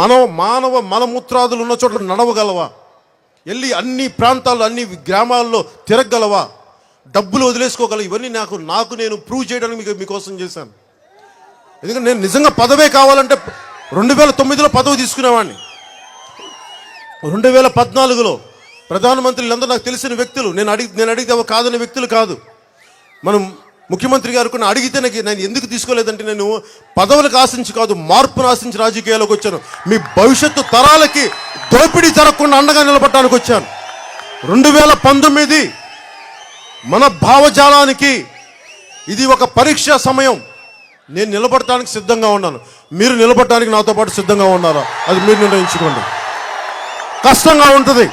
మానవ మానవ మలమూత్రాదులు ఉన్న చోట్ల నడవగలవా? వెళ్ళి అన్ని ప్రాంతాల్లో అన్ని గ్రామాల్లో తిరగగలవా? డబ్బులు వదిలేసుకోగల ఇవన్నీ నాకు నాకు నేను ప్రూవ్ చేయడానికి మీకు మీకోసం చేశాను. ఎందుకంటే నేను నిజంగా పదవే కావాలంటే రెండు వేల తొమ్మిదిలో పదవి తీసుకునేవాడిని. రెండు వేల పద్నాలుగులో ప్రధానమంత్రులందరూ నాకు తెలిసిన వ్యక్తులు నేను అడిగి నేను అడిగితే కాదని వ్యక్తులు కాదు. మనం ముఖ్యమంత్రి గారు కొన్ని అడిగితే నాకు నేను ఎందుకు తీసుకోలేదంటే నేను పదవులకు ఆశించి కాదు మార్పును ఆశించి రాజకీయాల్లోకి వచ్చాను. మీ భవిష్యత్తు తరాలకి దోపిడీ జరగకుండా అండగా నిలబడటానికి వచ్చాను. రెండు వేల పంతొమ్మిది మన భావజాలానికి ఇది ఒక పరీక్ష సమయం. నేను నిలబడటానికి సిద్ధంగా ఉన్నాను. మీరు నిలబడటానికి నాతో పాటు సిద్ధంగా ఉన్నారా? అది మీరు నిర్ణయించుకోండి. కష్టంగా ఉంటుంది.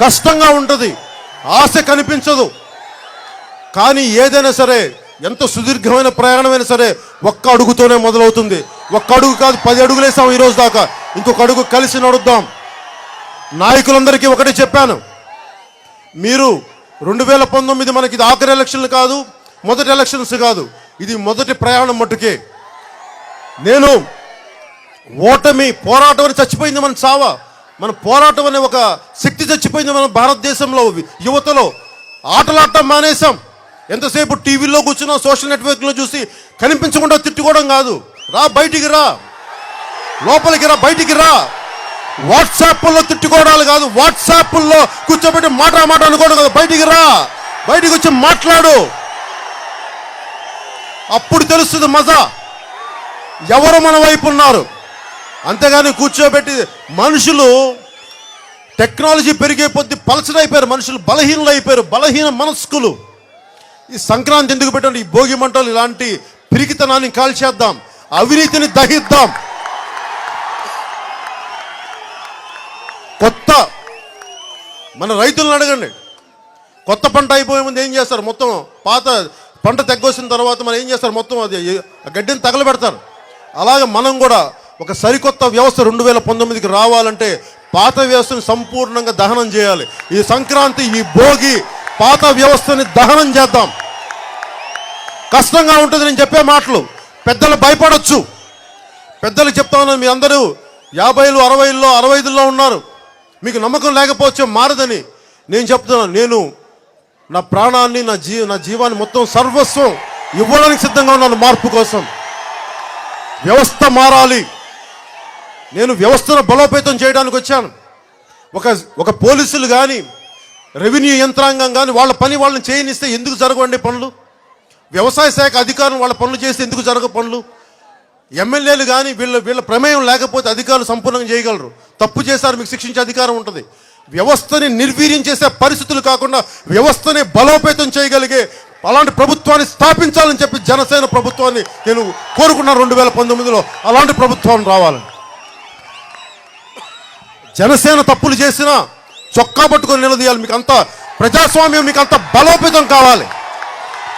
కష్టంగా ఉంటుంది. ఆశ కనిపించదు. కానీ ఏదైనా సరే ఎంత సుదీర్ఘమైన ప్రయాణమైనా సరే ఒక్క అడుగుతోనే మొదలవుతుంది. ఒక్క అడుగు కాదు పది అడుగులేసాం ఈరోజు ఈ రోజు దాకా. ఇంకొక అడుగు కలిసి నడుద్దాం. నాయకులందరికీ ఒకటే చెప్పాను. మీరు రెండు వేల పంతొమ్మిది మనకి ఇది ఆఖరి ఎలక్షన్లు కాదు మొదటి ఎలక్షన్స్ కాదు. ఇది మొదటి ప్రయాణం మట్టుకే. నేను ఓటమి పోరాటం అని చచ్చిపోయింది మన చావ. మన పోరాటం అనే ఒక శక్తి చచ్చిపోయింది మన భారతదేశంలో యువతలో. ఆటలాడటం మానేశాం. ఎంతసేపు టీవీలో కూర్చున్నా సోషల్ నెట్వర్క్లో చూసి కనిపించకుండా తిట్టుకోవడం కాదు. రా బయటికి రా. లోపలికి రా బయటికి రా. వాట్సాప్లో తిట్టుకోవడాలు కాదు వాట్సాప్లో కూర్చోబెట్టి మాట మాట అనుకోవడం కాదు బయటికి రా. బయటికి వచ్చి మాట్లాడు. అప్పుడు తెలుస్తుంది మజా. ఎవరు మన వైపు ఉన్నారు? అంతేగాని కూర్చోబెట్టి మనుషులు టెక్నాలజీ పెరిగే కొద్దీ పలచడైపోయారు మనుషులు బలహీనలు అయిపోయారు బలహీన మనస్కులు. ఈ సంక్రాంతి ఎందుకు పెట్టండి ఈ భోగి మంటలు ఇలాంటి పిరికితనాన్ని కాల్చేద్దాం. అవినీతిని దహిద్దాం. కొత్త మన రైతులను అడగండి. కొత్త పంట అయిపోయే ముందు ఏం చేస్తారు? మొత్తం పాత పంట తెగ్గొసిన తర్వాత మనం ఏం చేస్తారు? మొత్తం అది గడ్డిని తగలబెడతారు. అలాగే మనం కూడా ఒక సరికొత్త వ్యవస్థ రెండు వేల పంతొమ్మిదికి రావాలంటే పాత వ్యవస్థను సంపూర్ణంగా దహనం చేయాలి. ఈ సంక్రాంతి ఈ భోగి పాత వ్యవస్థని దహనం చేద్దాం. కష్టంగా ఉంటుంది నేను చెప్పే మాటలు. పెద్దలు భయపడొచ్చు. పెద్దలు చెప్తా ఉన్నాను మీ అందరూ యాభైలు అరవైల్లో అరవై ఐదులో ఉన్నారు. మీకు నమ్మకం లేకపోవచ్చు మారదని నేను చెప్తున్నాను. నేను నా ప్రాణాన్ని నా జీ నా జీవాన్ని మొత్తం సర్వస్వం ఇవ్వడానికి సిద్ధంగా ఉన్నాను మార్పు కోసం. వ్యవస్థ మారాలి. నేను వ్యవస్థను బలోపేతం చేయడానికి వచ్చాను. ఒక ఒక పోలీసులు కానీ రెవెన్యూ యంత్రాంగం కానీ వాళ్ళ పని వాళ్ళని చేయనిస్తే ఎందుకు జరగండి పనులు? వ్యవసాయ శాఖ అధికారులు వాళ్ళ పనులు చేస్తే ఎందుకు జరగ పనులు? ఎమ్మెల్యేలు కానీ వీళ్ళ వీళ్ళ ప్రమేయం లేకపోతే అధికారులు సంపూర్ణంగా చేయగలరు. తప్పు చేశారు మీకు శిక్షించే అధికారం ఉంటుంది. వ్యవస్థని నిర్వీర్యం చేసే పరిస్థితులు కాకుండా వ్యవస్థని బలోపేతం చేయగలిగే అలాంటి ప్రభుత్వాన్ని స్థాపించాలని చెప్పి జనసేన ప్రభుత్వాన్ని నేను కోరుకున్నాను రెండు వేల పంతొమ్మిదిలో. అలాంటి ప్రభుత్వం రావాలని. జనసేన తప్పులు చేసినా చొక్కా పట్టుకొని నిలదీయాలి. మీకు అంత ప్రజాస్వామ్యం మీకు అంత బలోపేతం కావాలి.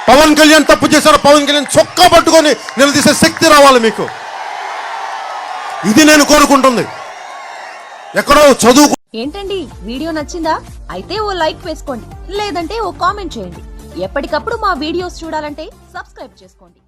పవన్ కళ్యాణ్ తప్పు చేశారు పవన్ కళ్యాణ్ చొక్కా పట్టుకొని నిలదీసే శక్తి రావాలి మీకు. ఇది నేను కోరుకుంటుంది. ఎక్కడో చదువు ఏంటండి? వీడియో నచ్చిందా? అయితే ఓ లైక్ వేసుకోండి. లేదంటే ఓ కామెంట్ చేయండి. ఎప్పటికప్పుడు మా వీడియోస్ చూడాలంటే సబ్స్క్రైబ్ చేసుకోండి.